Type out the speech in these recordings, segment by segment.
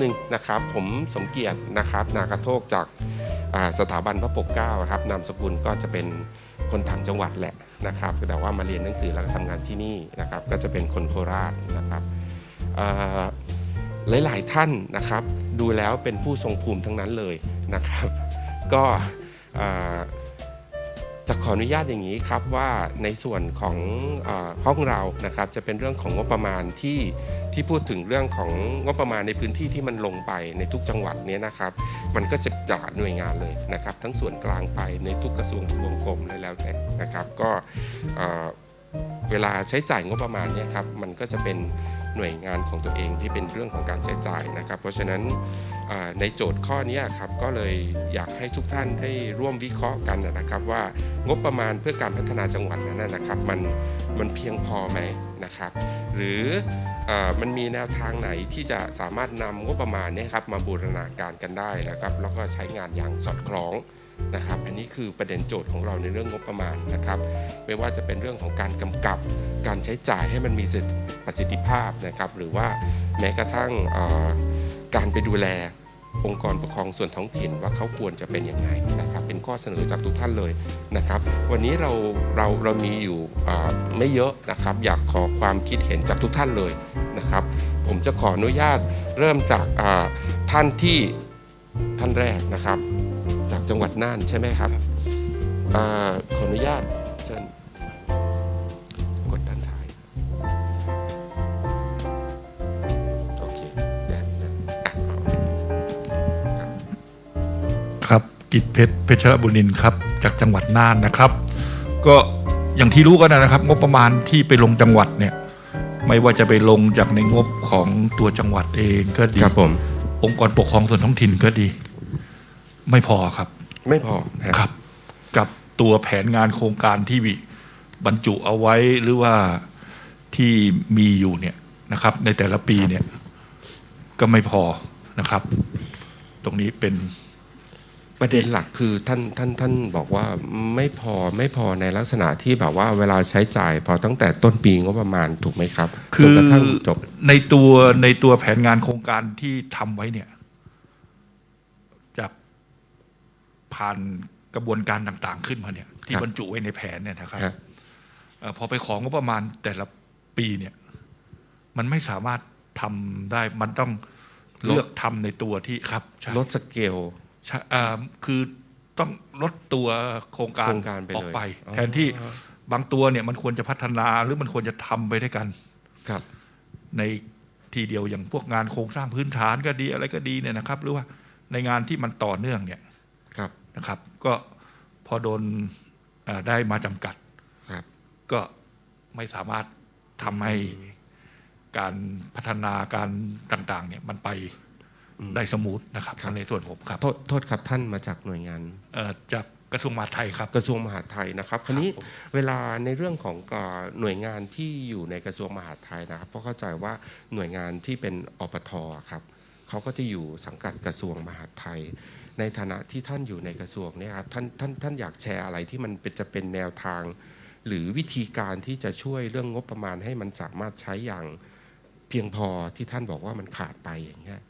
หนึ่งนะครับ ผมสมเกียรตินะครับ นากระโทกจากสถาบันพระปกเกล้าครับนามสกุลก็จะเป็นคนทางจังหวัดแหละนะครับ แต่ว่ามาเรียนหนังสือแล้วก็ทำงานที่นี่นะครับ ก็จะเป็นคนโคราชนะครับหลาย ๆ ท่านนะครับ ดูแล้วเป็นผู้ทรงภูมิทั้งนั้นเลยนะครับ ก็จะขออนุญาตอย่างนี้ครับว่าในส่วนของอห้องเรานะครับ จะเป็นเรื่องของงบประมาณที่ ที่พูดถึงเรื่องของงบประมาณในพื้นที่ที่มันลงไปในทุกจังหวัดเนี้นะครับ มันก็จะจากหน่วยงานเลยนะครับ ทั้งส่วนกลางไปในทุกกระทรวงทบวงกรมเลยแล้วแต่นะครับ ก็เวลาใช้จ่ายงบประมาณเนี่ยครับมันก็จะเป็นหน่วยงานของตัวเองที่เป็นเรื่องของการใช้จ่ายนะครับ เพราะฉะนั้นในโจทย์ข้อนี้ครับก็เลยอยากให้ทุกท่านได้ร่วมวิเคราะห์กันนะครับว่างบประมาณเพื่อการพัฒนาจังหวัดนั้นนะครับมันมันเพียงพอไหมนะครับ หรือ มันมีแนวทางไหนที่จะสามารถนำงบประมาณเนี้ครับมาบูรณาการกันได้นะครับ แล้วก็ใช้งานอย่างสอดคล้องนะครับ อันนี้คือประเด็นโจทย์ของเราในเรื่องงบประมาณนะครับ ไม่ว่าจะเป็นเรื่องของการกำกับ การใช้จ่ายให้มันมีประสิทธิภาพนะครับ หรือว่าแม้กระทั่งการไปดูแล องค์กรปกครองส่วนท้องถิ่นว่าเขาควรจะเป็นยังไงนะครับเป็นข้อเสนอจากทุกท่านเลยนะครับวันนี้เราเราเรามีอยู่ไม่เยอะนะครับอยากขอความคิดเห็นจากทุกท่านเลยนะครับ ผมจะขออนุญาตเริ่มจากท่านที่ท่านแรกนะครับ จากจังหวัดน่านใช่ไหมครับอขออนุญาต กิจเพชรเพชรบุญนินทร์ครับจากจังหวัดน่านนะครับ ก็อย่างที่รู้กันนะครับ งบประมาณที่ไปลงจังหวัดเนี่ยไม่ว่าจะไปลงจากในงบของตัวจังหวัดเองก็ดีครับผมองค์กรปกครองส่วนท้องถิ่นก็ดี ไม่พอครับ ไม่พอฮะครับ กับตัวแผนงานโครงการที่บรรจุเอาไว้หรือว่าที่มีอยู่เนี่ยนะครับ ในแต่ละปีเนี่ย ก็ไม่พอนะครับ ตรงนี้เป็น ประเด็นหลักคือท่านท่านท่านบอกว่าไม่พอไม่พอในลักษณะที่แบบว่าเวลาใช้จ่ายพอตั้งแต่ต้นปีงบประมาณถูกไหมครับคืจอนกระทั่งจบในตัวในตัวแผนงานโครงการที่ทำไว้เนี่ยจะผ่านกระบวนการต่างๆ ขึ้นมาเนี่ย ที่ครับบรรจุไว้ในแผนเนี่ยนะครับฮะเอ่อพอไปของงบประมาณแต่ละปีเนี่ย มันไม่สามารถทำได้มันต้องเลือกทำในตัวที่ครับใช่ลดสเกลใช่ อ่าคือต้องลดตัวโครงการโครงการไปเลยออกไป อ๋อ แทนที่บางตัวเนี่ยมันควรจะพัฒนาหรือมันควรจะทำไปด้วยกัน ครับ ในทีเดียวอย่างพวกงานโครงสร้างพื้นฐานก็ดีอะไรก็ดีเนี่ยนะครับ หรือว่าในงานที่มันต่อเนื่องเนี่ยครับ นะครับ ก็พอโดนเอ่อได้มาจำกัด ครับ ก็ไม่สามารถทำให้การพัฒนาการต่าง ๆ เนี่ยมันไปอืม ได้สมูทนะครับครับ ในส่วนผมครับโทษโทษครับท่านมาจากหน่วยงาน เอ่อจากกระทรวงมหาดไทยครับ กระทรวงมหาดไทยนะครับคราวนี้ผมเวลาในเรื่องของเอ่อหน่วยงานที่อยู่ในกระทรวงมหาดไทยนะครับ เพราะเข้าใจว่าหน่วยงานที่เป็นอปทครับเขาก็จะอยู่สังกัดกระทรวงมหาดไทย ในฐานะที่ท่านอยู่ในกระทรวงเนี่ยครับท่านท่านท่านอยากแชร์อะไรที่มันเป็นจะเป็นแนวทาง หรือวิธีการที่จะช่วยเรื่องงบประมาณให้มันสามารถใช้อย่างเพียงพอที่ท่านบอกว่ามันขาดไปอย่างเงี้ย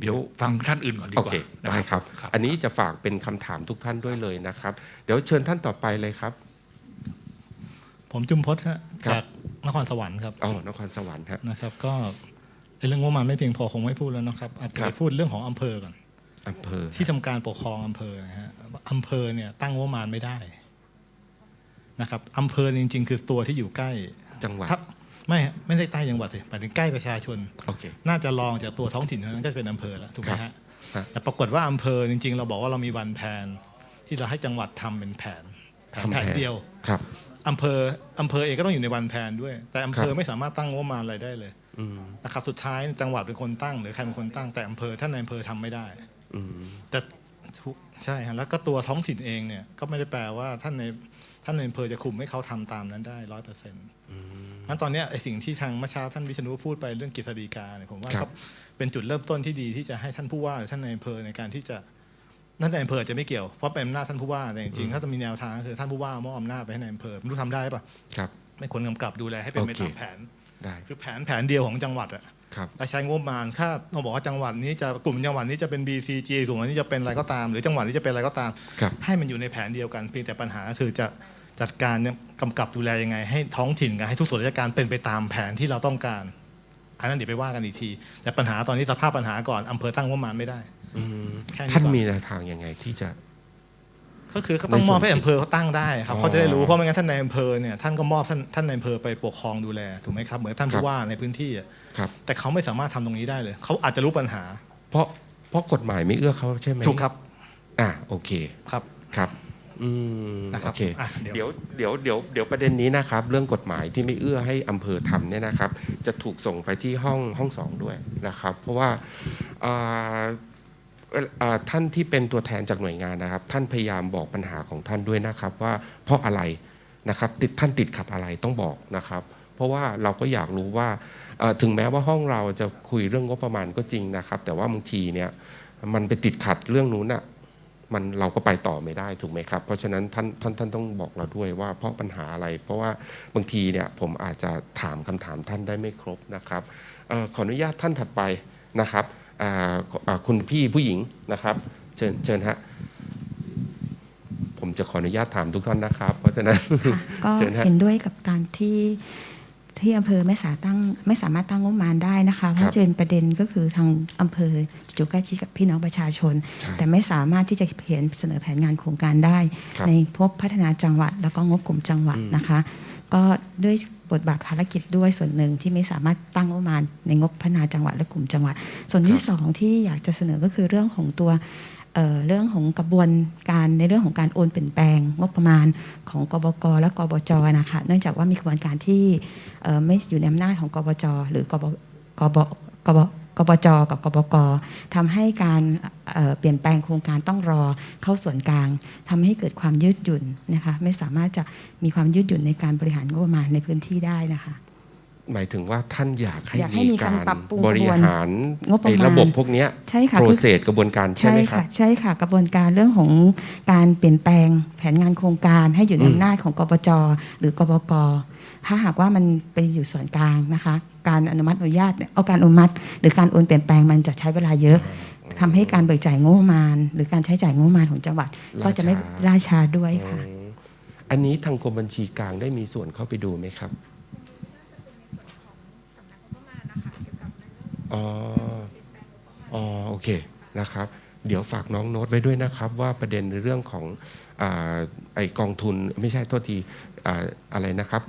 เดี๋ยวฟังท่านอื่นก่อนดีโอกว่าเคนะได้ครับครับ อันนี้จะฝากเป็นคำถามทุกท่านด้วยเลยนะครับ เดี๋ยวเชิญท่านต่อไปเลยครับ ผมจุมพศฮะครับจากนครสวรรค์ครับอ๋อนครสวรรค์ฮะนะครับ ก็ไอ้เรื่องงบประมาณไม่เพียงพอคงไม่พูดแล้วนะครับอาจจะครัไปบพูดเรื่องของอำเภอก่อนอำเภอที่ทำการปกครองอำเภอนะฮะอำเภอเนี่ยตั้งงบประมาณไม่ได้นะครับอำเภอจริง ๆ คือตัวที่อยู่ใกล้จังหวัดถ้า ไม่ไม่ได้ใต้จังหวัดสิหมายถึงใกล้ประชาชน โอเค น่าจะรองจากตัวท้องถิ่นเท่านั้นก็จะเป็นอำเภอแล้วถูกไหมครัฮะบฮะ แต่ปรากฏว่าอำเภอจริง ๆ เราบอกว่าเรามีวันแผนที่เราให้จังหวัดทำเป็นแผนแผนทำแผนเดียวครับ อำเภออำเภอเองก็ต้องอยู่ในวันแผนด้วย แต่อำเภคอรับ ไม่สามารถตั้งงบประมาณอะไรได้เลยอืมนะครับสุดท้ายจังหวัดเป็นคนตั้ง หรือใครเป็นคนตั้งแต่อำเภอท่านในอำเภอทำไม่ได้ อืมแต่ทุกใช่ฮะแล้วก็ตัวท้องถิ่นเองเนี่ยก็ไม่ได้แปลว่าท่านในท่านในอำเภอจะคุมให้เขาทำตามนั้นได้ร้อยเปอร์เซ็นต์อืม งั้นตอนเนี้ยไอ้สิ่งที่ทางเมื่อเช้าท่านวิษณุพูดไปเรื่องกฤษฎีกาเนี่ยผมว่าครัก็บเป็นจุดเริ่มต้นที่ดีที่จะให้ท่านผู้ว่าหรือท่านในอำเภอในการที่จะท่านในอำเภอจะไม่เกี่ยวเพราะเป็นอำนาจท่านผู้ว่าแต่จริงๆถ้าจะมีแนวทางก็คือท่านผู้ว่ามอบอำนาจไปให้ในอำเภอไม่รู้ทำได้ปะครับเป็นคนกำกับดูแลให้เป็นไปโอเคตามแผนได้คือแผนแผนเดียวของจังหวัดอะครับและใช้งบประมาณค่าเราบอกว่าจังหวัดนี้จะกลุ่มจังหวัดนี้จะเป็น BCG กลุ่มนี้จะเป็นอะไรก็ตาม หรือจังหวัดนี้จะเป็นอะไรก็ตามครับให้มันอยู่ในแผนเดียวกันเพียงแต่ปัญหาคือจะ จัดการเนี่ยกำกับดูแลยังไง ให้ท้องถิ่นกับให้ทุกส่วนราชการเป็นไปตามแผนที่เราต้องการ อันนั้นเดี๋ยวไปว่ากันอีกที แต่ปัญหาตอนนี้สภาพปัญหาก่อนอำเภอตั้งงบประมาณไม่ได้อืมแค่นี้ท่านก่อนมีแนวทางยังไงที่จะ ก็คือเขาต้องมอบให้อำเภอเขาตั้งได้ครับอ๋อเขาจะได้รู้เพราะไม่งั้นท่านในอำเภอเนี่ยท่านก็มอบท่านท่านในอำเภอไปปกครองดูแลถูกไหมครับเหมือนท่านครัผู้บว่าในพื้นที่อะครับ แต่เขาไม่สามารถทำตรงนี้ได้เลยเขาอาจจะรู้ปัญหาเพราะเพราะกฎหมายไม่เอื้อเขาใช่ไหมถูกครับอ่าโอเคครับ ครับ อืมนะครับโอเค อะเดี๋ยวเดี๋ยวเดี๋ยวเดี๋ยวเดี๋ยวประเด็นนี้นะครับ เรื่องกฎหมายที่ไม่เอื้อให้อำเภอทำเนี่ยนะครับ จะถูกส่งไปที่ห้องห้องสองด้วยนะครับ เพราะว่าอ่าเอ่ออ่าท่านที่เป็นตัวแทนจากหน่วยงานนะครับ ท่านพยายามบอกปัญหาของท่านด้วยนะครับ ว่าเพราะอะไรนะครับติดท่านติดขัดอะไรต้องบอกนะครับ เพราะว่าเราก็อยากรู้ว่าเอ่อถึงแม้ว่าห้องเราจะคุยเรื่องงบประมาณก็จริงนะครับ แต่ว่าบางทีเนี่ย มันไปติดขัดเรื่องนู้นอะ มันเราก็ไปต่อไม่ได้ถูกไหมครับ เพราะฉะนั้นท่านท่านท่านต้องบอกเราด้วยว่าเพราะปัญหาอะไร เพราะว่าบางทีเนี่ยผมอาจจะถามคำถามท่านได้ไม่ครบนะครับเออขออนุญาตท่านถัดไปนะครับอ่าขออ่าคุณพี่ผู้หญิงนะครับ เชิญเชิญฮะผมจะขออนุญาตถามทุกท่านนะครับ เพราะฉะนั้นค่ะก็เชิญฮะเห็นด้วยกับการที่ ที่อำเภอไม่สาตั้งไม่สามารถตั้งงบประมาณได้นะคะเพราะจะเป็นประเด็นก็คือทางอำเภออยู่ใกล้ชิดกับพี่น้องประชาชนใช่แต่ไม่สามารถที่จะเขียนเสนอแผนงานโครงการได้ครับในพบพัฒนาจังหวัด แล้วก็งบกลุ่มจังหวัดอืมนะคะ ก็ด้วยบทบาทภารกิจด้วยส่วนหนึ่งที่ไม่สามารถตั้งงบประมาณในงบพัฒนาจังหวัดและกลุ่มจังหวัด ส่วนที่สองที่อยากจะเสนอก็คือเรื่องของตัว เเรื่องของกระบวนการในเรื่องของการโอนเปลี่ยนแปลงงบประมาณของกบกและกบจนะคะเนื่องจากว่ามีกระบวนการที่เอ่อไม่อยู่ในอำนาจของกบจหรือกบกบกบกบจกับกบกทำให้การเเปลี่ยนแปลงโครงการต้องรอเข้าส่วนกลางทำให้เกิดความยืดหยุ่นนะคะไม่สามารถจะมีความยืดหยุ่นในการบริหารงบประมาณในพื้นที่ได้นะคะ หมายถึงว่าท่านอยากให้อยากให้มีมีการการปรับปรุงบริหารงบประมาณ ไอ้ระบบพวกเนี้ยใช่ค่ะโปรคือเซสกระบวนการใช่ใช่ไหมครัค่ะ บ ใช่ค่ะ กระบวนการเรื่องของการเปลี่ยนแปลงแผนงานโครงการให้อยู่ในอืม อำนาจของกบจหรือกบกถ้าหากว่ามันไปอยู่ส่วนกลางนะคะ การอนุมัติอนุญาตเนี่ยเอาการอนุมัติ หรือการโอนเปลี่ยนแปลงมันจะใช้เวลาเยอะทำให้การเบิกจ่ายงบประมาณ หรือการใช้จ่ายงบประมาณของจังหวัด ก็จะไม่ล่าช้าด้วยค่ะอ๋ออันนี้ทางกรมบัญชีกลางได้มีส่วนเข้าไปดูไหมครับ อ๋ออ๋อโอเคนะครับ เดี๋ยวฝากน้องโน้ตไว้ด้วยนะครับว่าประเด็นในเรื่องของอาไอกองทุนไม่ใช่โทษทีอ่าอะไรนะครับ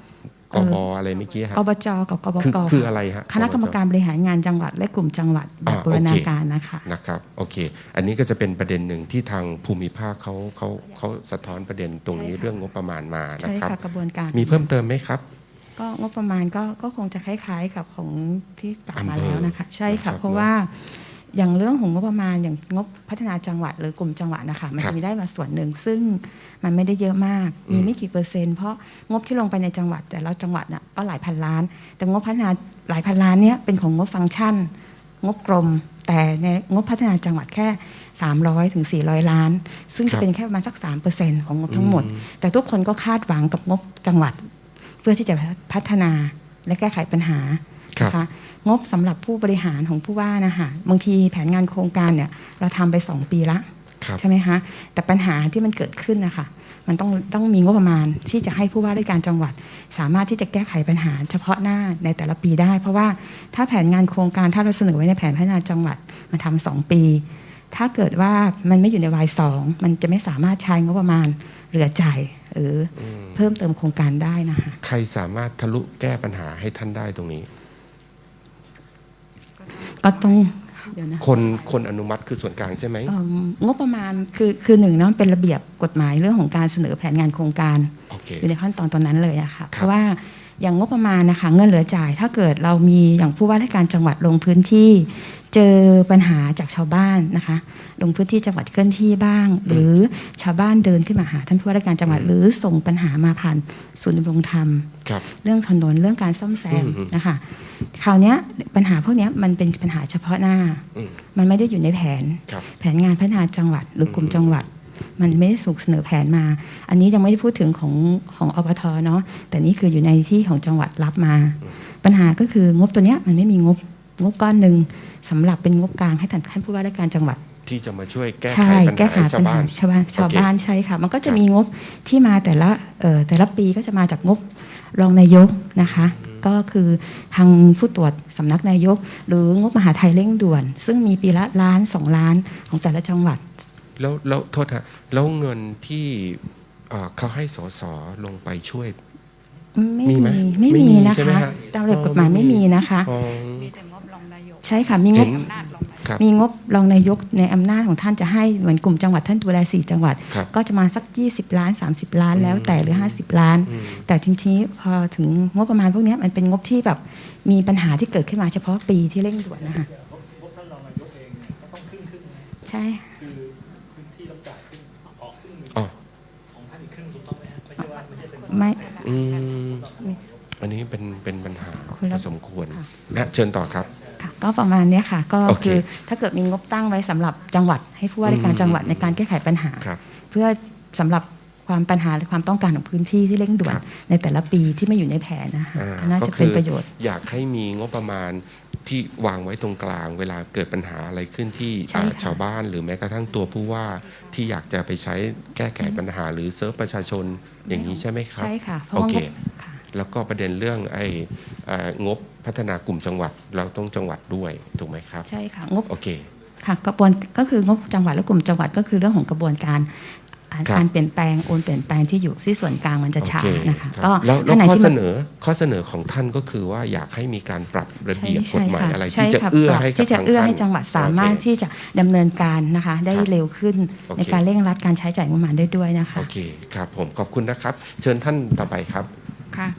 กเอ่อบอะไรเมื่อกี้ฮะกบจกับกบคือกคือค่ะอะไรฮะคณะกรรมการบริหารงานจังหวัดและกลุ่มจังหวัดแบบอ่าบูรณาโอเคการนะคะนะครับโอเค อันนี้ก็จะเป็นประเด็นหนึ่งที่ทางภูมิภาคเขาเขาเขาสะท้อนประเด็นตรงนี้ใช่ค่ะเรื่องงบประมาณมานะใช่ครับค่ะกระบวนการมีเพิ่มเติมไหมครับ ก็งบประมาณก็ก็คงจะคล้ายๆกับของที่กล่าวมาอำเภอแล้วนะคะ ใช่นะครัค่ะบเพราะว่าอย่างเรื่องของงบประมาณอย่างงบพัฒนาจังหวัดหรือกลุ่มจังหวัดนะคะมันครับจะมีได้มาส่วนหนึ่ง ซึ่งมันไม่ได้เยอะมากอืมมีไม่กี่เปอร์เซ็นต์เพราะงบที่ลงไปในจังหวัด แต่ละจังหวัดน่ะก็หลายพันล้าน แต่งบพัฒนาหลายพันล้านเนี้ยเป็นของงบฟังก์ชัน งบกรม แต่ในงบพัฒนาจังหวัดแค่ 300ถึง400 ล้าน ซึ่งครัจะบเป็นแค่ประมาณสัก3%ของงบทั้งหมดอืมแต่ทุกคนก็คาดหวังกับงบจังหวัดเพื่อที่จะพัฒนาและแก้ไขปัญหาครับนะคะงบสำหรับผู้บริหารของผู้ว่านะคะบางทีแผนงานโครงการเนี่ยเราทำไป 2 ปีละครับใช่ไหมคะแต่ปัญหาที่มันเกิดขึ้นนะคะมันต้องต้องมีงบประมาณที่จะให้ผู้ว่าราชการจังหวัด สามารถที่จะแก้ไขปัญหาเฉพาะหน้าในแต่ละปีได้ เพราะว่าถ้าแผนงานโครงการถ้าเราเสนอไว้ในแผนพัฒนาจังหวัดมาทำสองปี ถ้าเกิดว่ามันไม่อยู่ในวายสองมันจะไม่สามารถใช้งบประมาณเหลือจ่าย หรืออืมเพิ่มเติมโครงการได้นะคะใครสามารถทะลุแก้ปัญหาให้ท่านได้ตรงนี้ ก็ต้องเดี๋ยวนะคนคนอนุมัติคือส่วนกลางใช่ไหมเอิ่มงบประมาณคือคือหนึ่งเนาะเป็นระเบียบกฎหมายเรื่องของการเสนอแผนงานโครงการ โอเค อยู่ในขั้นตอนตอนนั้นเลยอะค่ะครับเพราะว่าอย่างงบประมาณนะคะเงินเหลือจ่ายถ้าเกิดเรามีอย่างผู้ว่าราชการจังหวัดลงพื้นที่ เจอปัญหาจากชาวบ้านนะคะ ลงพื้นที่จังหวัดเคลื่อนที่บ้าง หรือชาวบ้านเดินขึ้นมาหาท่านผู้ว่าราชการจังหวัดอืมหรือส่งปัญหามาผ่านศูนย์ดำรงธรรมครับเรื่องถนนเรื่องการซ่อมแซมอืมนะคะคราวเนี้ยปัญหาพวกเนี้ยมันเป็นปัญหาเฉพาะหน้าอืมมันไม่ได้อยู่ในแผนครับแผนงานพัฒนาจังหวัด หรือกลุ่มอืมจังหวัด มันไม่ได้ถูกเสนอแผนมา อันนี้ยังไม่ได้พูดถึงของของอปทเนาะแต่นี่คืออยู่ในที่ของจังหวัดรับมา ปัญหาก็คืองบตัวเนี้ยมันไม่มีงบ งบก้อนหนึ่งสำหรับเป็นงบกลางให้ท่านท่านผู้ว่าราชการจังหวัดที่จะมาช่วยแก้ใช่ไขปัญแก้หาไขให้ชาวปัญบ้าหานชาวบ้านชาวบ้านใช่ค่ะ มันก็จะมีงบที่มาแต่ละเอ่อแต่ละปีก็จะมาจากงบรองนายกนะคะ ก็คือทางผู้ตรวจสำนักนายก หรืองบมหาไทยเร่งด่วน ซึ่งมีปีละล้านสองล้านของแต่ละจังหวัด แล้วแล้วโทษฮะแล้วเงินที่เอ่อเขาให้สสลงไปช่วยไม่มีไหมมีไม่ไม่มีมีนะใช่ไหมคะฮะตามระเบียบกฎหมายอ๋อไม่ไม่มีมีนะคะ ใช่ค่ะมีงเห็บนอำนาจรองนายกครับ มีงบรองนายกในอำนาจของท่านจะให้เหมือนกลุ่มจังหวัดท่านดูแลสี่จังหวัด ครับ ก็จะมาสัก 20 ล้าน 30 ล้านอืมแล้วแต่หรือ 50 ล้าน อืม แต่ทีนี้พอถึงงบประมาณพวกเนี้ยมันเป็นงบที่แบบมีปัญหาที่เกิดขึ้นมาเฉพาะปีที่เร่งด่วนนะคะงบท่านรองนายกเองเนี่ยก็ต้องครึ่งครึ่งนะใช่คือพื้นที่รับจ่ายครึ่งออกครึ่งหนึ่งอ๋อของท่านอีกครึ่งถูกต้องไหมฮะไม่ใช่ว่าไม่ใช่เป็นไม่ อืมอันนี้เป็นเป็นปัญหาคนละพอสมควรค่ะนะเชิญต่อครับค่ะ ก็ประมาณเนี้ยค่ะ ก็โอเคคือถ้าเกิดมีงบตั้งไว้สำหรับจังหวัด ให้ผู้ว่าราชการอืมจังหวัดในการแก้ไขปัญหาครับเพื่อสำหรับความปัญหาและความต้องการของพื้นที่ที่เร่งด่วนครับในแต่ละปีที่ไม่อยู่ในแผนนะคะอ่าน่าก็จะคืเป็นอประโยชน์ อยากให้มีงบประมาณที่วางไว้ตรงกลาง เวลาเกิดปัญหาอะไรขึ้นที่ใช่อ่าค่ะชาวบ้าน หรือแม้กระทั่งตัวผู้ว่าที่อยากจะไปใช้แก้ไขปัญหา หรือเซิร์ฟประชาชนอย่างนี้ใช่ไหมครับใช่ค่ะเพราะโอว่าเคงบค่ะแล้วก็ประเด็นเรื่องไอ้เอ่องบ พัฒนากลุ่มจังหวัดเราต้องจังหวัดด้วยถูกไหมครับ ใช่ค่ะงบโอเคค่ะกระบวนก็คืองบจังหวัดและกลุ่มจังหวัดก็คือเรื่องของกระบวนการอ่าครับการเปลี่ยนแปลงโอนเปลี่ยนแปลงที่อยู่ที่ส่วนกลางมันจะช้าโอเนะคะรับก็แล้วแล้วอันไหนข้อที่เสมันนอข้อเสนอของท่านก็คือว่าอยากให้มีการปรับระใช่เบียบกใช่ฎหมายค่ะอะไรใช่ที่จะค่ะเอื้อปรับให้กับที่จะทางเอื้อให้ท่านจังหวัดสามารถโอเคที่จะดำเนินการนะคะ ได้ครับเร็วขึ้นโอเคในการเร่งรัดการใช้จ่ายงบประมาณได้ด้วยนะคะโอเคครับผมขอบคุณนะครับ เชิญท่านต่อไปครับค่ะ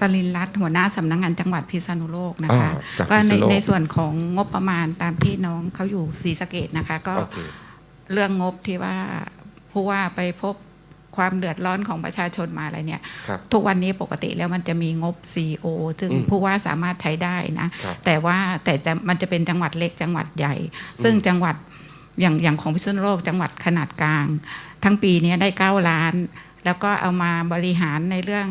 สลินรัตน์หัวหน้าสำนักงานจังหวัดพิษณุโลกนะอ่าคะจากก็พิษในณุโลก ในส่วนของงบประมาณตามที่น้องเขาอยู่ศรีสะเกดนะคะ ก็โอเค เรื่องงบที่ว่าผู้ว่าไปพบความเดือดร้อนของประชาชนมาอะไรเนี่ย ครับ ทุกวันนี้ปกติแล้วมันจะมีงบ CO ซึ่งอืมผู้ว่าสามารถใช้ได้นะ ครับแต่ว่าแต่จะมันจะเป็นจังหวัดเล็กจังหวัดใหญ่ ซึ่งอืมจังหวัดอย่างอย่างของพิษณุโลกจังหวัดขนาดกลาง ทั้งปีเนี้ยได้ 9 ล้าน แล้วก็เอามาบริหารในเรื่อง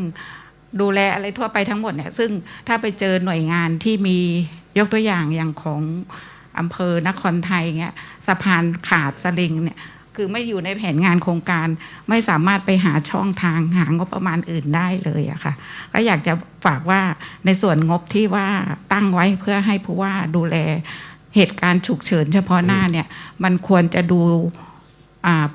ดูแลอะไรทั่วไปทั้งหมดเนี่ยซึ่งถ้าไปเจอหน่วยงานที่มียกตัวอย่างอย่างของอำเภอนครไทยเงี้ยสะพานขาดสลิงเนี่ยคือไม่อยู่ในแผนงานโครงการไม่สามารถไปหาช่องทางหางบประมาณอื่นได้เลยอะค่ะ ก็อยากจะฝากว่าในส่วนงบที่ว่าตั้งไว้เพื่อให้ผู้ว่าดูแลเหตุการณ์ฉุกเฉินเฉพาะหน้าเนี่ย มันควรจะดู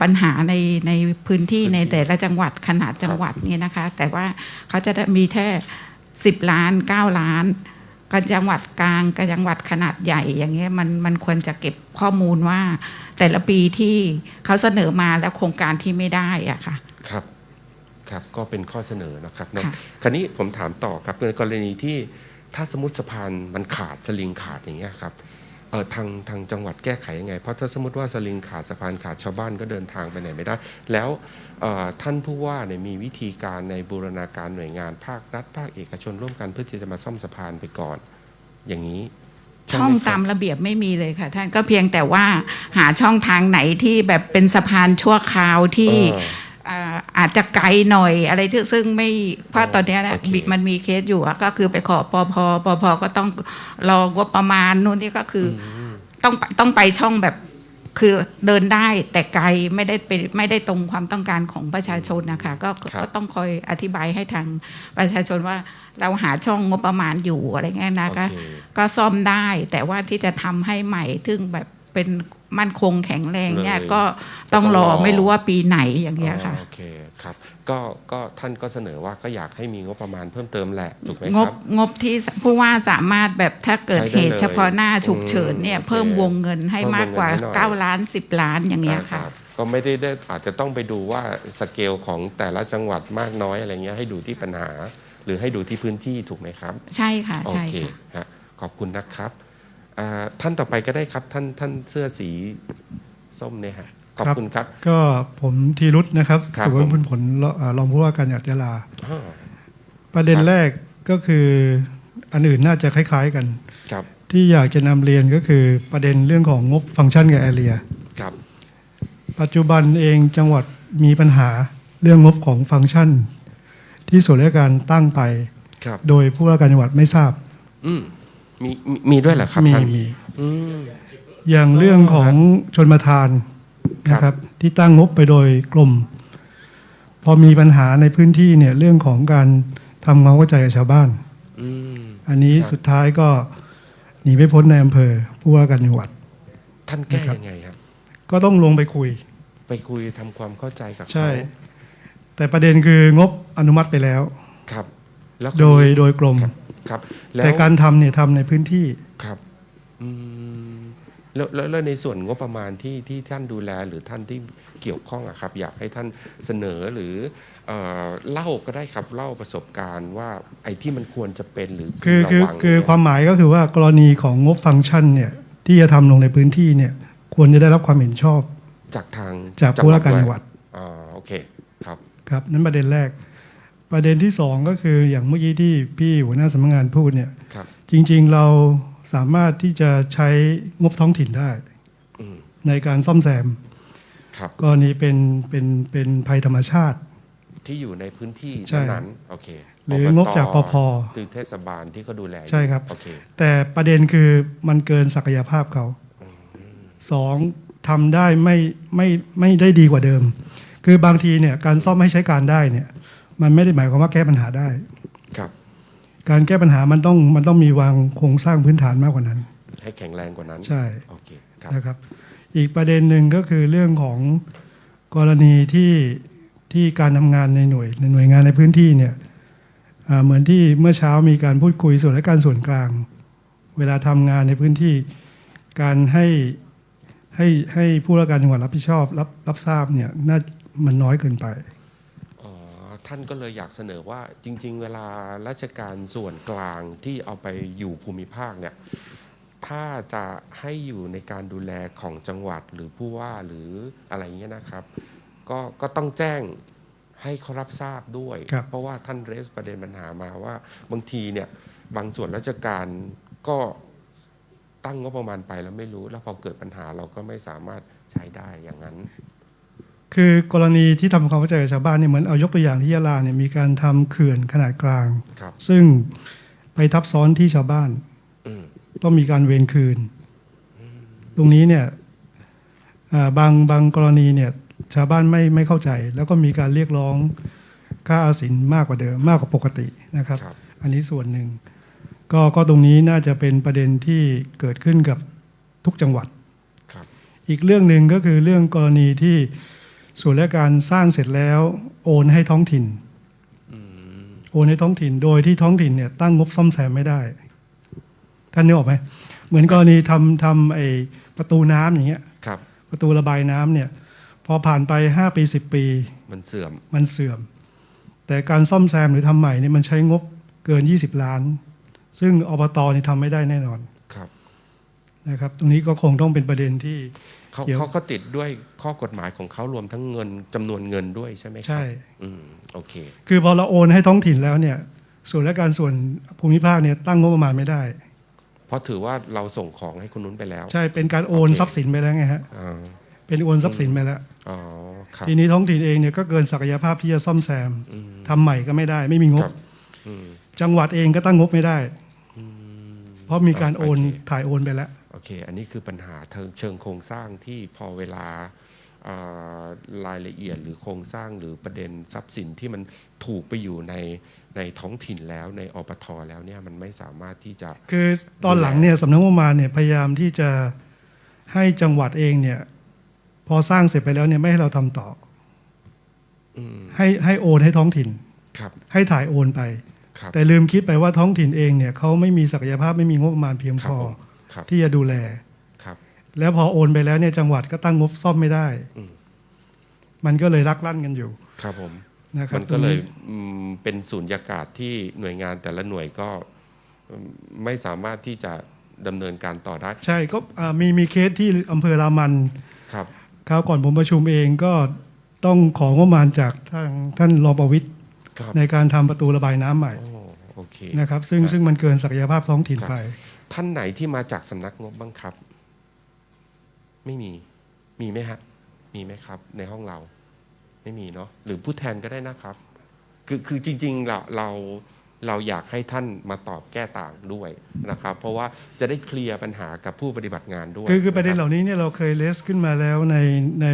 ปัญหาในในพื้นที่ในแต่ละจังหวัดขนาดจังหวัดเนี่ยนะคะ แต่ว่าเขาจะได้มีแค่สิบล้านเก้าล้านกับจังหวัดกลางกับจังหวัดขนาดใหญ่อย่างเงี้ยมันมันควรจะเก็บข้อมูลว่า แต่ละปีที่เขาเสนอมาแล้วโครงการที่ไม่ได้อะค่ะครับครับก็เป็นข้อเสนอนะครับเนาะค่ะคราวนี้ผมถามต่อครับในกรณีที่ถ้าสมมติสะพานมันขาดสลิงขาดอย่างเงี้ยครับ เออทางทางจังหวัดแก้ไขยังไง เพราะถ้าสมมติว่าสลิงขาดสะพานขาดชาวบ้านก็เดินทางไปไหนไม่ได้ แล้วเอ่อท่านผู้ว่าเนี่ยมีวิธีการในบูรณาการหน่วยงานภาครัฐภาคเอกชนร่วมกันเพื่อที่จะมาซ่อมสะพานไปก่อน อย่างนี้ใไหช่องครับตามระเบียบไม่มีเลยค่ะ ท่านก็เพียงแต่ว่าหาช่องทางไหนที่แบบเป็นสะพานชั่วคราวที่เอออ่าอาจจะไกลหน่อยอะไรที่ซึ่งไม่เพราะตอนเนี้ยนะโอเคมีมันมีเคสอยู่อะก็คือไปขอปอพอปอพอก็ต้องรองบประมาณนู่นนี่ก็คืออมต้องไปต้องไปช่องแบบคือเดินได้แต่ไกลไม่ได้ไปไม่ได้ตรงความต้องการของประชาชนนะคะก็ครับก็ต้องคอยอธิบายให้ทางประชาชนว่าเราหาช่องงบประมาณอยู่อะไรเงี้ยนะคะโอเคก็ซ่อมได้แต่ว่าที่จะทำให้ใหม่ ซึ่งแบบเป็น มั่นคงแข็งแรงเนี่ยเลยก็ต้องรอต้องรอไม่รู้ว่าปีไหนอย่างเงี้ยค่ะอ๋อโอเคครับก็ก็ท่านก็เสนอว่าก็อยากให้มีงบประมาณเพิ่มเติมแหละถูกไหมงคบรับงบที่ผู้ว่าสามารถแบบถ้าเกิดใช้ได้เหตุเลยเฉพาะหน้าฉุกเฉินเนี่ยอืมเพิ่มโอเควงเงินให้เพิ่มมากกว่าวงเงินให้หน่อย9ล้าน 10 ล้านอย่างเงี้ยค่ะรับก็ไม่ได้ได้อาจจะต้องไปดูว่าสเกลของแต่ละจังหวัดมากน้อยอะไรเงี้ยให้ดูที่ปัญหา หรือให้ดูที่พื้นที่ถูกไหมครับ ใช่ค่ะโอใช่เคค่ะฮะขอบคุณนะครับอ่า ท่านต่อไปก็ได้ครับ ท่านท่านเสื้อสีส้มเนี่ยฮะขอบคุณครับ ก็ผมธีรุธนะครับครับสุวรรผมณพุนผลรเอ่อรองผู้ว่าการจังหวัดยะลาอ้าวประเด็นครับแรกก็คืออันอื่นน่าจะคล้าย ๆกันครับ ที่อยากจะนำเรียนก็คือประเด็นเรื่องของงบฟังก์ชันกับแอเรียครับ ปัจจุบันเองจังหวัดมีปัญหาเรื่องงบของฟังก์ชัน ที่ส่วนราชการตั้งไปครับโดยผู้ว่าการจังหวัดไม่ทราบอื มมีมีมีด้วยเหรอครับมีท่านมีอืม อย่างเรื่องของชนประทานครับ นะครับ ที่ตั้งงบไปโดยกรมพอมีปัญหาในพื้นที่เนี่ยเรื่องของการทำความเข้าใจกับชาวบ้าน อืม อันนี้ครับ สุดท้ายก็หนีไม่พ้นในอำเภอผู้ว่าการจังหวัด ท่านแก้นะครับ ยังไงครับ ก็ต้องลงไปคุย ไปคุยทำความเข้าใจกับเขาใช่ แต่ประเด็นคืองบอนุมัติไปแล้ว ครับ แล้วโดยคนนี้โดยกรมครับครับแล้วแต่การทำเนี่ยทำในพื้นที่ครับอืมแล้วแล้วแล้วในส่วนงบประมาณที่ที่ท่านดูแลหรือท่านที่เกี่ยวข้องอะครับ อยากให้ท่านเสนอหรือเอ่อเล่าก็ได้ครับเล่าประสบการณ์ว่าไอ้ที่มันควรจะเป็นหรือคือระคือวังคือเนี่ยความหมายก็คือว่ากรณีของงบฟังก์ชันเนี่ยที่จะทำลงในพื้นที่เนี่ยควรจะได้รับความเห็นชอบจากทางจากผู้ว่าการจังหวัด อ่าโอเคครับ ครับนั่นประเด็นแรก ประเด็นที่สองก็คืออย่างเมื่อกี้ที่พี่หัวหน้าสำนักงานพูดเนี่ยครับ จริงๆเราสามารถที่จะใช้งบท้องถิ่นได้ อืมในการซ่อมแซมครับกรณีเป็นเป็นเป็นภัยธรรมชาติ ที่อยู่ในพื้นที่ใช่นั้นๆโอเคหรืองบจากปภหรือเทศบาลที่เขาดูแลอยู่ใช่ครับ โอเคแต่ประเด็นคือมันเกินศักยภาพเขาสองทำได้ไม่ไม่ไม่ได้ดีกว่าเดิม คือบางทีเนี่ยการซ่อมให้ใช้การได้เนี่ย มันไม่ได้หมายความว่าแก้ปัญหาได้ ครับ การแก้ปัญหามันต้องมันต้องมีวางโครงสร้างพื้นฐานมากกว่านั้น ให้แข็งแรงกว่านั้นใช่ โอเคครับนะครับ อีกประเด็นหนึ่งก็คือเรื่องของกรณีที่ที่การทำงานในหน่วยในหน่วยงานในพื้นที่เนี่ยอ่าเหมือนที่เมื่อเช้ามีการพูดคุยส่วนและการส่วนกลาง เวลาทำงานในพื้นที่ การให้ให้ให้ผู้ราชการจังหวัดรับผิดชอบ รับรับทราบเนี่ยน่ามันน้อยเกินไปอ๋อ ท่านก็เลยอยากเสนอว่าจริง ๆ เวลาราชการส่วนกลางที่เอาไปอยู่ภูมิภาคเนี่ยถ้าจะให้อยู่ในการดูแลของจังหวัดหรือผู้ว่าหรืออะไรเงี้ยนะครับ ก็ก็ต้องแจ้งให้เขารับทราบด้วยครับเพราะว่าท่านเรสประเด็นปัญหามาว่า บางทีเนี่ยบางส่วนราชการก็ตั้งงบประมาณไปแล้วไม่รู้ แล้วพอเกิดปัญหาเราก็ไม่สามารถใช้ได้อย่างนั้น คือกรณีที่ทำความเข้าใจกับชาวบ้านเนี่ยเหมือนเอายกตัวอย่างที่ยะลาเนี่ยมีการทำเขื่อนขนาดกลาง ครับ ซึ่งไปทับซ้อนที่ชาวบ้าน อืมต้องมีการเวรคืน ตรงนี้เนี่ยอ่าบางบางกรณีเนี่ยชาวบ้านไม่ไม่เข้าใจ แล้วก็มีการเรียกร้องค่าอาสินมากกว่าเดิมมากกว่าปกตินะครับ ครับ อันนี้ส่วนหนึ่งก็ก็ตรงนี้น่าจะเป็นประเด็นที่เกิดขึ้นกับทุกจังหวัด ครับ อีกเรื่องหนึ่งก็คือเรื่องกรณีที่ ส่วนราชการสร้างเสร็จแล้วโอนให้ท้องถิ่นอืมโอนให้ท้องถิ่นโดยที่ท้องถิ่นเนี่ยตั้งงบซ่อมแซมไม่ได้ท่านนึกออกไหมเหมือนกรณีทำทำไอประตูน้ำอย่างเงี้ยครับประตูระบายน้ำเนี่ย พอผ่านไปห้าปีสิบปี มันเสื่อมมันเสื่อม แต่การซ่อมแซมหรือทำใหม่เนี่ยมันใช้งบเกิน20ล้าน ซึ่งอบตนี่ทำไม่ได้แน่นอนครับ นะครับ ตรงนี้ก็คงต้องเป็นประเด็นที่เขาเดี๋ยวเขาก็ติดด้วยข้อกฎหมายของเขารวมทั้งเงินจำนวนเงินด้วยใช่ไหมครับใช่อืมโอเค คือพอเราโอนให้ท้องถิ่นแล้วเนี่ย ส่วนราชการส่วนภูมิภาคเนี่ยตั้งงบประมาณไม่ได้ เพราะถือว่าเราส่งของให้คนนู้นไปแล้ว ใช่เป็นการโอนโอเคทรัพย์สินไปแล้วไงฮะอ่าเป็นโอนทรัพย์สินไปแล้วอ๋อครับทีนี้ท้องถิ่นเองเนี่ยก็เกินศักยภาพที่จะซ่อมแซมอืมทำใหม่ก็ไม่ได้ ไม่มีงคบรับอืมจังหวัดเองก็ตั้งงบไม่ได้อืมเพราะมีการโอนเคถ่ายโอนไปแล้วโอเค อันนี้คือปัญหาเชิงเชิงโครงสร้างที่พอเวลาอ่ารายละเอียดหรือโครงสร้างหรือประเด็นทรัพย์สินที่มันถูกไปอยู่ในในท้องถิ่นแล้วในอปทแล้วเนี่ยมันไม่สามารถที่จะ คือตอนหลังเนี่ยสำนักงบประมาณเนี่ยพยายามที่จะให้จังหวัดเองเนี่ยพอสร้างเสร็จไปแล้วเนี่ยไม่ให้เราทำต่ออืมให้ให้โอนให้ท้องถิ่นครับ ให้ถ่ายโอนไปครับแต่ลืมคิดไปว่าท้องถิ่นเองเนี่ยเขาไม่มีศักยภาพไม่มีงบประมาณเพียงครัพบอผมครับ ที่จะดูแลครับแล้วพอโอนไปแล้วเนี่ยจังหวัดก็ตั้งงบซ่อมไม่ได้อืมมันก็เลยรักลั่นกันอยู่ ครับผมนะครับมันก็เลยตรงอืมเป็นศูนยากาศที่หน่วยงานแต่ละหน่วยก็อืมไม่สามารถที่จะดำเนินการต่อได้ ใช่ก็อ่ามีมีเคสที่อำเภอรามันครับคราวก่อนผมประชุมเองก็ต้องของงบประมาณจากทางท่านรองประวิทย์ครับในการทำประตูระบายน้ำใหม่โอ้โอเคนะครับ ซึ่งครับซึ่งมันเกินศักยภาพท้องถิ่นครับไป ท่านไหนที่มาจากสำนักงบบ้างครับ ไม่มี มีไหมฮะ มีไหมครับ ในห้องเรา ไม่มีเนาะ หรือผู้แทนก็ได้นะครับ คือคือจริงๆเราเราเราอยากให้ท่านมาตอบแก้ต่างด้วยนะครับ เพราะว่าจะได้เคลียร์ปัญหากับผู้ปฏิบัติงานด้วยคือคือประเด็นเหคบล่านี้เนี่ยเราเคยเลสขึ้นมาแล้วในใน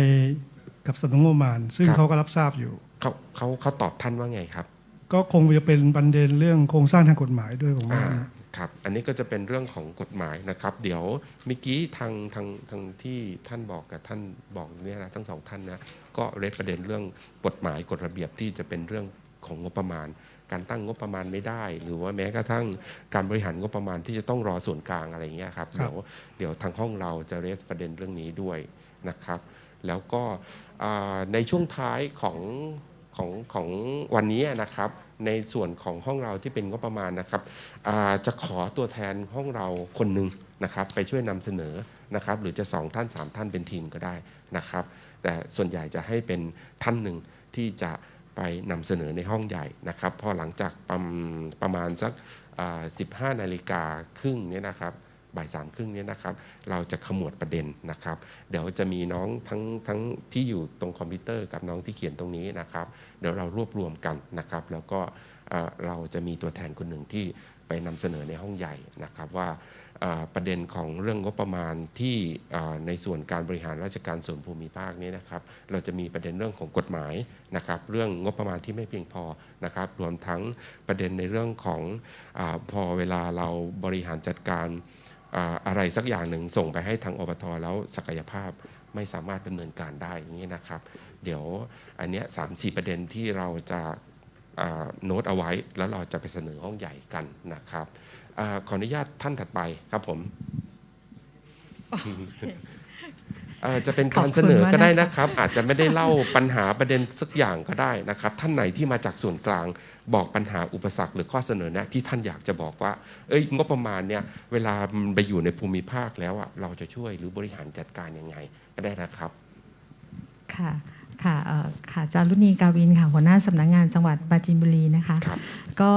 กับสำนักงบประมาณ ซึ่งครับเขาก็รับทราบอยู่เขาเขาเขาตอบท่านว่าไงครับ ก็คงจะเป็นประเด็นเรื่องโครงสร้างทางกฎหมายด้วยผมอ่าว่านะ ครับอันนี้ก็จะเป็นเรื่องของกฎหมายนะครับ เดี๋ยวเมื่อกี้ทางทางทางที่ท่านบอกกับท่านบอกเนี่ยนะทั้งสองท่านนะก็เรสประเด็นเรื่องกฎหมายกฎระเบียบที่จะเป็นเรื่องของงบประมาณ การตั้งงบประมาณไม่ได้ หรือว่าแม้กระทั่งการบริหารงบประมาณที่จะต้องรอส่วนกลางอะไรอย่างเงี้ยครับครับเดี๋ยวเดี๋ยวทางห้องเราจะเรสประเด็นเรื่องนี้ด้วยนะครับ แล้วก็อ่าในช่วงท้ายของของของวันนี้นะครับ ในส่วนของห้องเราที่เป็นงบประมาณนะครับจะขอตัวแทนห้องเราคนหนึ่งนะครับไปช่วยนำเสนอนะครับหรือจะสองท่านสามท่านเป็นทีมก็ได้นะครับ แต่ส่วนใหญ่จะให้เป็นท่านหนึ่งที่จะไปนำเสนอในห้องใหญ่นะครับพอหลังจากประมประมาณสัก 15 นาฬิกาครึ่งเนี่ยนะครับ บ่ายสามครึ่งนี้นะครับเราจะขมวดประเด็นนะครับ เดี๋ยวจะมีน้องทั้งทั้งที่อยู่ตรงคอมพิวเตอร์กับน้องที่เขียนตรงนี้นะครับ เดี๋ยวเรารวบรวมกันนะครับ แล้วก็เราจะมีตัวแทนคนหนึ่งที่ไปนำเสนอในห้องใหญ่นะครับว่าประเด็นของเรื่องงบประมาณที่ในส่วนการบริหารราชการส่วนภูมิภาคนี้นะครับ เราจะมีประเด็นเรื่องของกฎหมายนะครับ เรื่องงบประมาณที่ไม่เพียงพอนะครับ รวมทั้งประเด็นในเรื่องของอพอเวลาเราบริหารจัดการ อะไรสักอย่างหนึ่งส่งไปให้ทางอบทแล้วศักยภาพไม่สามารถดำเนินการได้อย่างนี้นะครับ เดี๋ยวอันเนี้ยสามสี่ประเด็นที่เราจะโน้ตเอาไว้ แล้วเราจะไปเสนอห้องใหญ่กันนะครับอขออนุญาตท่านถัดไปครับผม จะเป็นการเสนอก็ได้นะครับ อาจจะไม่ได้เล่าปัญหาประเด็นสักอย่างก็ได้นะครับ ท่านไหนที่มาจากส่วนกลางบอกปัญหาอุปสรรคหรือข้อเสนอแนะที่ท่านอยากจะบอกว่า เอ้ยงบประมาณเนี่ยเวลามันไปอยู่ในภูมิภาคแล้วอะเราจะช่วยหรือบริหารจัดการยังไงก็ได้นะครับ ค่ะ ค่ะเอ่อค่ะจารุณีกาวินค่ะหัวหน้าสำนักงานจังหวัดปราจีนบุรีนะคะครับก็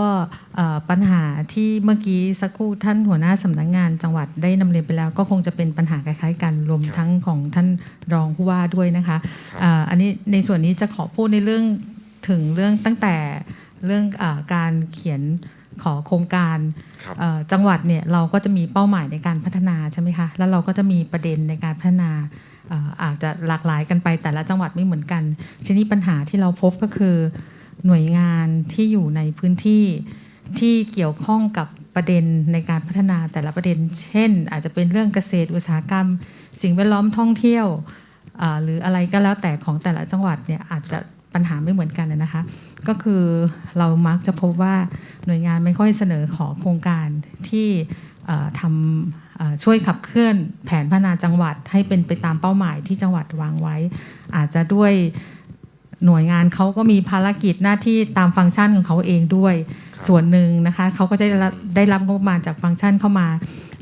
เอ่อปัญหาที่เมื่อกี้สักครู่ท่านหัวหน้าสำนักงานจังหวัดได้นำเรียนไปแล้ว ก็คงจะเป็นปัญหาคล้ายๆกันรวมครับทั้งของท่านรองผู้ว่าด้วยนะคะครับอ่าอันนี้ในส่วนนี้จะขอพูดในเรื่องถึงเรื่องตั้งแต่เรื่องอาการเขียนขอโครงการครับเอ่อจังหวัดเนี่ยเราก็จะมีเป้าหมายในการพัฒนาใช่ไหมคะแล้วเราก็จะมีประเด็นในการพัฒนาเอาจจะหลากหลายกันไปแต่ละจังหวัดไม่เหมือนกันทีนี้ปัญหาที่เราพบก็คือ หน่วยงานที่อยู่ในพื้นที่ที่เกี่ยวข้องกับประเด็นในการพัฒนาแต่ละประเด็น เช่น อาจจะเป็นเรื่องเกษตรอุตสาหกรรม สิ่งแวดล้อมท่องเที่ยวหรืออะไรก็แล้วแต่ของแต่ละจังหวัดเนี่ยอาจจะปัญหาไม่เหมือนกันนะคะ ก็คือเรามักจะพบว่าหน่วยงานไม่ค่อยเสนอขอโครงการที่ทำ ช่วยขับเคลื่อนแผนพัฒนาจังหวัดให้เป็นไปตามเป้าหมายที่จังหวัดวางไว้ อาจจะด้วยหน่วยงานเขาก็มีภารกิจหน้าที่ตามฟังก์ชันของเขาเองด้วยครับส่วนหนึ่งนะคะเขาก็ได้รับได้รับงบประมาณจากฟังก์ชันเข้ามา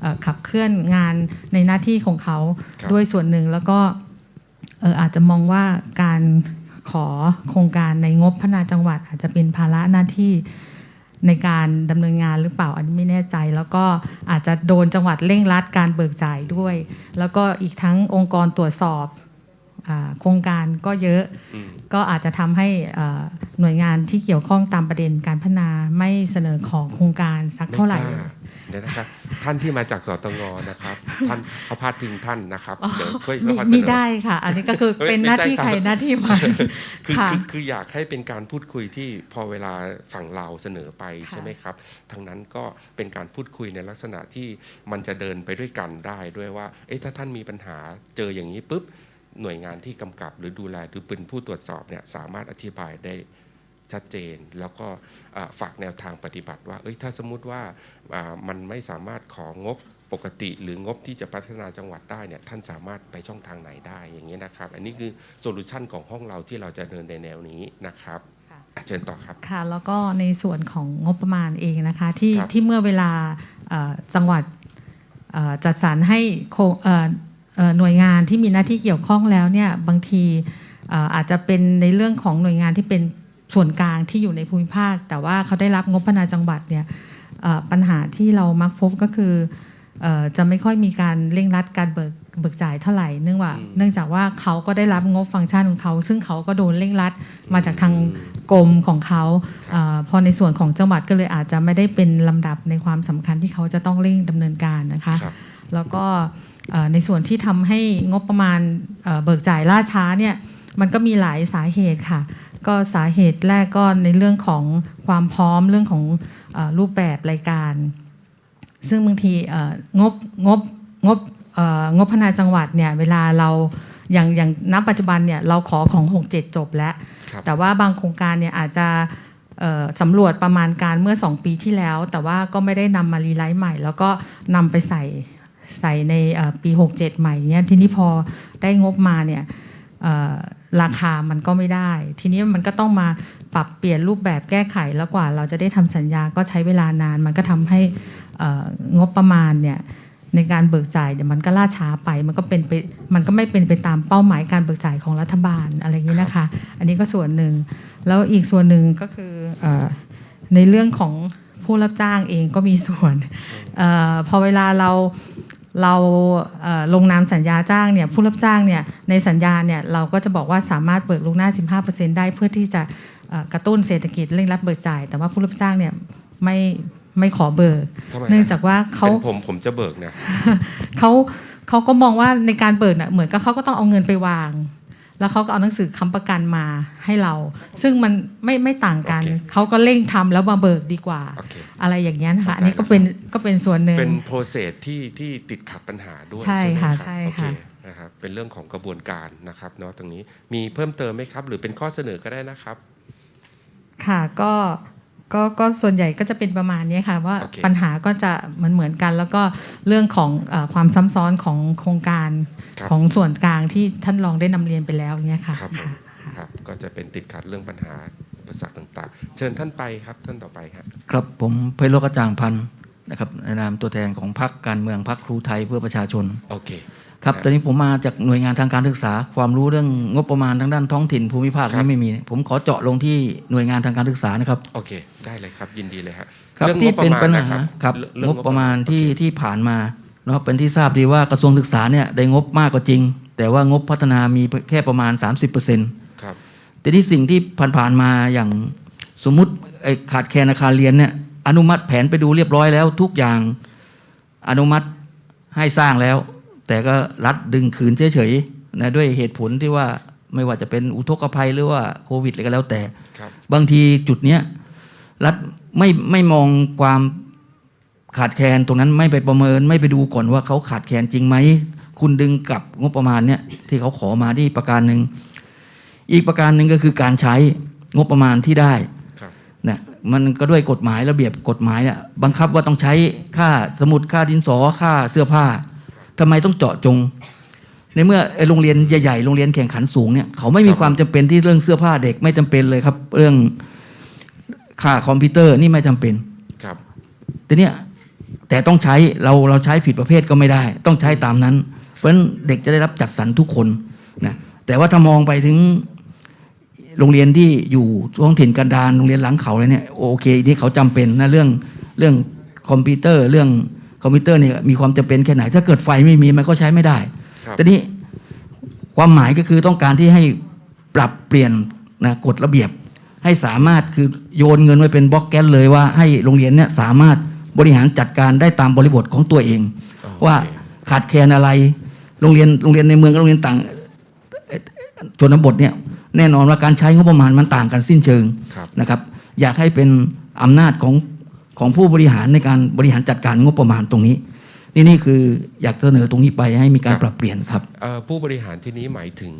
เอ่อขับเคลื่อนงานในหน้าที่ของเขาครับด้วยส่วนหนึ่งแล้วก็เอ่ออาจจะมองว่าการขอโครงการในงบพัฒนาจังหวัดอาจจะเป็นภาระหน้าที่ ในการดำเนินงานหรือเปล่าอันนี้ไม่แน่ใจ แล้วก็อาจจะโดนจังหวัดเร่งรัดการเบิกจ่ายด้วย แล้วก็อีกทั้งองค์กรตรวจสอบอาโครงการก็เยอะอืมก็อาจจะทำให้เอ่อหน่วยงานที่เกี่ยวข้องตามประเด็นการพัฒนาไม่เสนอขอโครงการสักเท่าไหร่ม่กล้ เดี๋ยวนะครับ ท่านที่มาจากสตงนะครับ ท่านเขาพาดพิงท่านนะครับเดี๋ยวค่อยมีค่อยๆเสนอมีได้ค่ะ อันนี้ก็คือเฮ้ยเป็นหน้าที่ไม่ใช่ใครครับหน้าที่มันคือค่ะคือคืออยากให้เป็นการพูดคุยที่พอเวลาฝั่งเราเสนอไปค่ะใช่ไหมครับทางนั้นก็เป็นการพูดคุยในลักษณะที่มันจะเดินไปด้วยกันได้ด้วยว่า เอ๊ะถ้าท่านมีปัญหาเจออย่างนี้ปุ๊บหน่วยงานที่กำกับ หรือดูแลหรือเป็นผู้ตรวจสอบเนี่ยสามารถอธิบายได้ชัดเจน แล้วก็อ่าฝากแนวทางปฏิบัติว่า เอ้ยถ้าสมมุติว่าอ่า มันไม่สามารถของบปกติหรืองบที่จะพัฒนาจังหวัดได้เนี่ยท่านสามารถไปช่องทางไหนได้อย่างนี้ยนะครับ อันนี้คือโซลูชันของห้องเราที่เราจะเดินในแนวนี้นะครับค่ะอะเชิญต่อครับค่ะแล้วก็ในส่วนของงบประมาณเองนะคะที่ครับที่เมื่อเวลาเอ่อจังหวัดเอ่อจัดสรรให้โคเอ่อเอ่อหน่วยงานที่มีหน้าที่เกี่ยวข้องแล้วเนี่ยบางทีเอ่ออาจจะเป็นในเรื่องของหน่วยงานที่เป็นส่วนกลางที่อยู่ในภูมิภาค แต่ว่าเขาได้รับงบพัฒนาจังหวัดเนี่ยเอ่อ ปัญหาที่เรามักพบก็คือเอ่อจะไม่ค่อยมีการเร่งรัดการเบิกเบิกจ่ายเท่าไหร่เนื่องว่าอืมเนื่องจากว่าเขาก็ได้รับงบฟังก์ชันของเขา ซึ่งเขาก็โดนเร่งรัดมาจากทางกรมของเขาอาพอในส่วนของจังหวัดก็เลยอาจจะไม่ได้เป็นลำดับในความสำคัญที่เขาจะต้องเร่งดำเนินการนะคะครับแล้วก็เอ่อในส่วนที่ทำให้งบประมาณเอ่อเบิกจ่ายล่าช้าเนี่ยมันก็มีหลายสาเหตุค่ะ ก็สาเหตุแรกก็ในเรื่องของความพร้อมเรื่องของเออรูปแบบรายการ ซึ่งบางทีเอ่องบงบงบเอ่องบพัฒนาจังหวัดเนี่ยเวลาเราอย่างอย่างณปัจจุบันเนี่ยเราขอของ 67 จบแล้วครับแต่ว่าบางโครงการเนี่ยอาจจะเอ่อสำรวจประมาณการเมื่อ 2 ปีที่แล้ว แต่ว่าก็ไม่ได้นำมารีไลท์ใหม่ แล้วก็นำไปใส่ใส่ในเอ่อปี 67 ใหม่เนี่ยทีนี้พอได้งบมาเนี่ยเอ่อราคามันก็ไม่ได้ ทีนี้มันก็ต้องมาปรับเปลี่ยนรูปแบบแก้ไขแล้วกว่า เราจะได้ทำสัญญาก็ใช้เวลานาน มันก็ทำให้งบประมาณเนี่ยในการเบิกจ่ายเดี๋ยวมันก็ล่าช้าไปมันก็เป็นไปมันก็ไม่เป็นไปตามเป้าหมายการเบิกจ่ายของรัฐบาลอะไรอย่างนี้นะคะ อันนี้ก็ส่วนหนึ่ง แล้วอีกส่วนหนึ่งก็คืออในเรื่องของผู้รับจ้างเองก็มีส่วนออพอเวลาเรา เราเอ่อลงนามสัญญาจ้างเนี่ยผู้รับจ้างเนี่ยในสัญญาเนี่ยเราก็จะบอกว่าสามารถเบิกล่วงหน้า 15%ได้เพื่อที่จะเอ่อกระตุ้นเศรษฐกิจเร่งรัดเบิกจ่าย แต่ว่าผู้รับจ้างเนี่ยไม่ไม่ขอเบิกทำไมฮะเนื่องจากว่าเขาเป็นผมผมจะเบิกเนี่ยเขาเขาก็มองว่าในการเบิกน่ะเหมือนกับเขาก็ต้องเอาเงินไปวาง แล้วเขาก็เอาหนังสือค้ำประกันมาให้เรา ซึ่งมันไม่ไม่ต่างกัน โอเคเขาก็เร่งทำแล้วมาเบิกดีกว่า โอเคอะไรอย่างเงี้ยนะคะเข้าใจ อันนี้ก็เป็นก็เป็นส่วนหนึ่ง เป็นโปรเซสที่ที่ติดขัดปัญหาด้วยใช่ไหมค่ะรับใช่โอเคค่ะ นะครับเป็นเรื่องของกระบวนการนะครับเนาะตรงนี้มีเพิ่มเติมไหมครับ หรือเป็นข้อเสนอก็ได้นะครับ ค่ะก็ ก็ก็ส่วนใหญ่ก็จะเป็นประมาณนี้ค่ะว่าโอเค ปัญหาก็จะเหมือนเหมือนกัน แล้วก็เรื่องของเออความซ้ำซ้อนของโครงการครับของส่วนกลางที่ท่านรองได้นำเรียนไปแล้วเนี่ยค่ะครับผม ค่ะ ครับก็จะเป็นติดขัดเรื่องปัญหาอุปสรรคต่างๆ เชิญท่านไปครับท่านต่อไปครับ ครับผมไพโรจน์กระจ่างพันธ์นะครับในนามตัวแทนของพรรคการเมืองพรรคครูไทยเพื่อประชาชน โอเค ครับครับตอนนี้ผมมาจากหน่วยงานทางการศึกษา ความรู้เรื่องงบประมาณทางด้านท้องถิ่นภูมิภาคครับนี่ไม่มี ผมขอเจาะลงที่หน่วยงานทางการศึกษานะครับ โอเค ได้เลยครับ ยินดีเลยฮะครับเรื่องที่งบเป็นระมาณปัญนะหาครับครับเรื่องงบประมาณที่โอเคที่ผ่านมาเนาะเป็นที่ทราบดีว่ากระทรวงศึกษาเนี่ยได้งบมากกว่าจริง แต่ว่างบพัฒนามีแค่ประมาณ 30%ครับแต่ที่สิ่งที่ผ่านๆมาอย่างสมมุติไอ้ขาดแคลนอาคารเรียนเนี่ยอนุมัติแผนไปดูเรียบร้อยแล้วทุกอย่างอนุมัติให้สร้างแล้ว แต่ก็รัดดึงคืนเฉยๆนะด้วยเหตุผลที่ว่าไม่ว่าจะเป็นอุทกภัยหรือว่าโควิดอะไรก็แล้วแต่ครับบางทีจุดเนี้ยรัฐไม่ไม่มองความขาดแคลนตรงนั้นไม่ไปประเมินไม่ไปดูก่อนว่าเขาขาดแคลนจริงไหมคุณดึงกลับงบประมาณเนี่ยที่เขาขอมาที่ประการหนึ่งอีกประการหนึ่งก็คือการใช้งบประมาณที่ได้ครับนะมันก็ด้วยกฎหมายระเบียบกฎหมายเนี่ยบังคับว่าต้องใช้ค่าสมุดค่าดินสอค่าเสื้อผ้า ทำไมต้องเจาะจง ในเมื่อไอ้โรงเรียนใหญ่ๆโรงเรียนแข่งขันสูงเนี่ยเขาไม่มีความจำเป็นที่เรื่องเสื้อผ้าเด็กไม่จำเป็นเลยครับ เรื่องค่าคอมพิวเตอร์นี่ไม่จำเป็นครับแต่เนี่ยแต่ต้องใช้เราเราใช้ผิดประเภทก็ไม่ได้ ต้องใช้ตามนั้น เพราะฉะนั้นเด็กจะได้รับจัดสรรทุกคนนะแต่ว่าถ้ามองไปถึงโรงเรียนที่อยู่ท้องถิ่นกันดารโรงเรียนหลังเขาเลยเนี่ยโอเคนี่เขาจำเป็นนะเรื่องเรื่องคอมพิวเตอร์เรื่อง คอมพิวเตอร์เนี่ยมีความจำเป็นแค่ไหน ถ้าเกิดไฟไม่มีมันก็ใช้ไม่ได้ครับแต่นี้ความหมายก็คือต้องการที่ให้ปรับเปลี่ยนนะกฎระเบียบ ให้สามารถคือโยนเงินไว้เป็นบล็อกแกนเลยว่าให้โรงเรียนเนี่ยสามารถบริหารจัดการได้ตามบริบทของตัวเองโอเคว่าขาดแคลนอะไร โรงเรียนโรงเรียนในเมืองกับโรงเรียนต่างเอ่อชนบทเนี่ยแน่นอนว่าการใช้งบประมาณมันต่างกันสิ้นเชิงครับนะครับ อยากให้เป็นอำนาจของ ของผู้บริหารในการบริหารจัดการงบประมาณตรงนี้ นี่นี่คืออยากเสนอตรงนี้ไปให้มีการปรับเปลี่ยนครับ เอ่อผู้บริหารที่นี้หมายถึง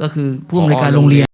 ก็คือผู้อำนวยการโรงเรียน